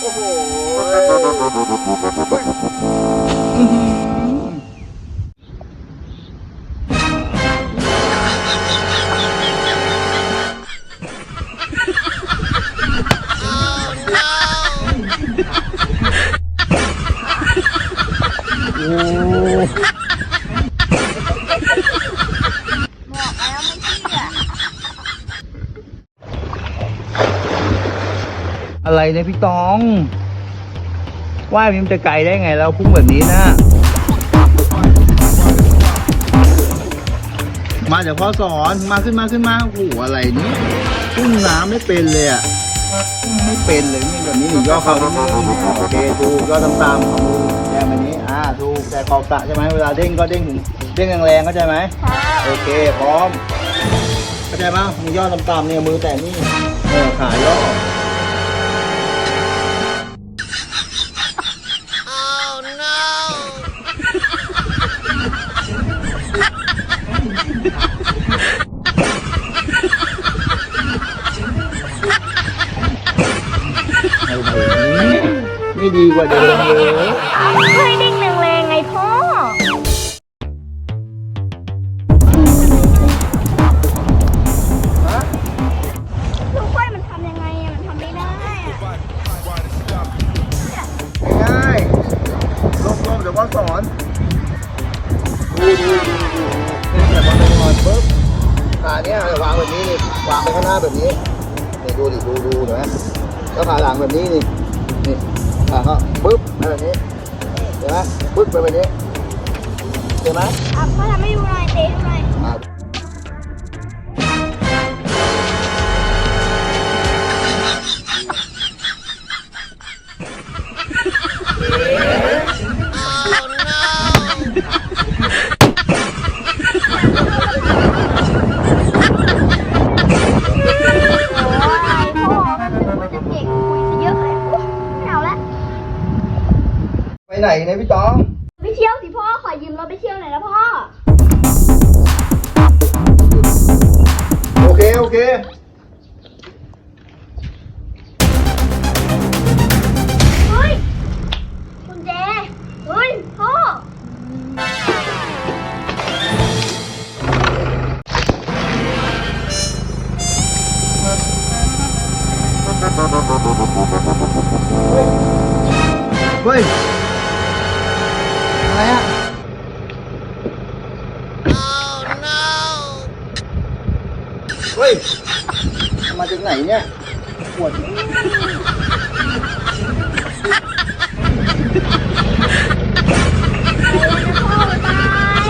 โอ้โหโอ้ อะไรเนี่ยพี่ตองว่ายมันจะไกลได้ไงเราพุ่งแบบนี้นะ มาเดี๋ยวพ่อสอนมาขึ้นมาขึ้นมาโอ้โหอะไรนี่พุ่งน้ำไม่เป็นเลยอะไม่เป็นเลยนี่แบบนี้หนูย่อเขานิดนึงโอเคดูย่อตามๆเอามือแยกแบบนี้อ่าดูแต่ขอบสระใช่ไหมเวลาเด้งก็เด้งถึงเด้งแรงๆเข้าใจไหมครับโอเคพร้อมเข้าใจป่ะมีย่อตามๆเนี่ยมือแต่นี่เออขาย่อ ไม่ดีกว่าเดิมเลยให้เด้งแรงๆไงพ่อ ลูกกล้วยมันทำยังไงอะมันทำไม่ได้อะง่ายๆลบๆเดี๋ยวพ่อสอน ดูดู แบบนี้นี่วางไปข้างหน้าแบบนี้นี่ดูดิดูดูเห็นไหมแล้วขาหลังแบบนี้นี่นี่ขาเขาปึ๊บไปแบบนี้เห็นไหมปึ๊บไปแบบนี้เห็นไหมอะพ่อทำให้ดูหน่อยเตะดูหน่อย เนี่ยพี่ตอง ไปเที่ยวสิพ่อ ขอยืมรถไปเที่ยวหน่อยนะพ่อ โอเค โอเคเฮ้ยกุญแจเฮ้ยพ่อ เฮ้ย เฮ้ย มาจากไหนเนี่ยปวดพ่อบ๊ายบาย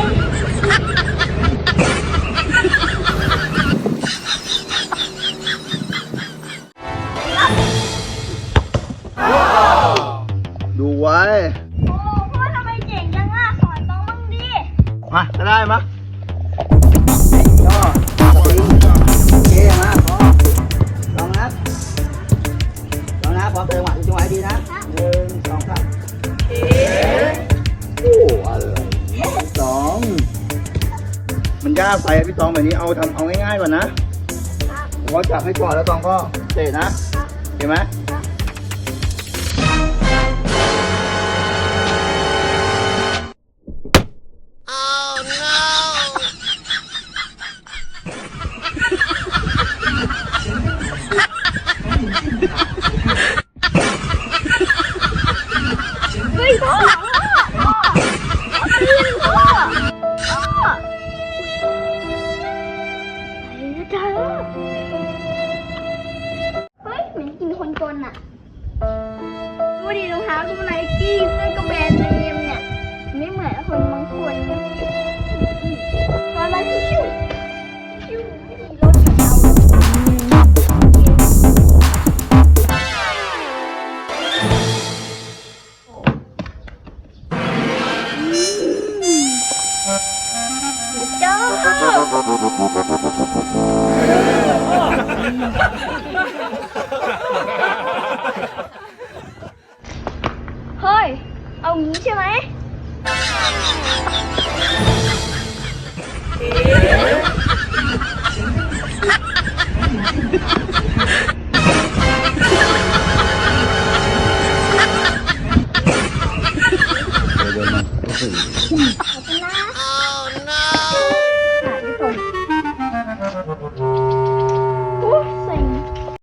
ดูไว้ โอ้พ่อทำไมเจ๋งจังอะสอนต้องบ้างดิ มาจะได้มะย่อสปริงโอเค มาพอลองนะลองนะพร้อมเติมหวานจังหวะให้ดีนะหนึ่งสองสามโอ้อะไรสองมันยากไปพี่ตองแบบนี้เอาทำเอาง่ายๆก่อนนะผมว่าจับให้ก่อนแล้วตองก็เตะนะเห็นไหม นคนอะดูดิรองเท้าดูไนกี้เสื้อก็แบรนด์เนมเนี่ยไม่เหมือนคนบางคนตอน 嗯是。你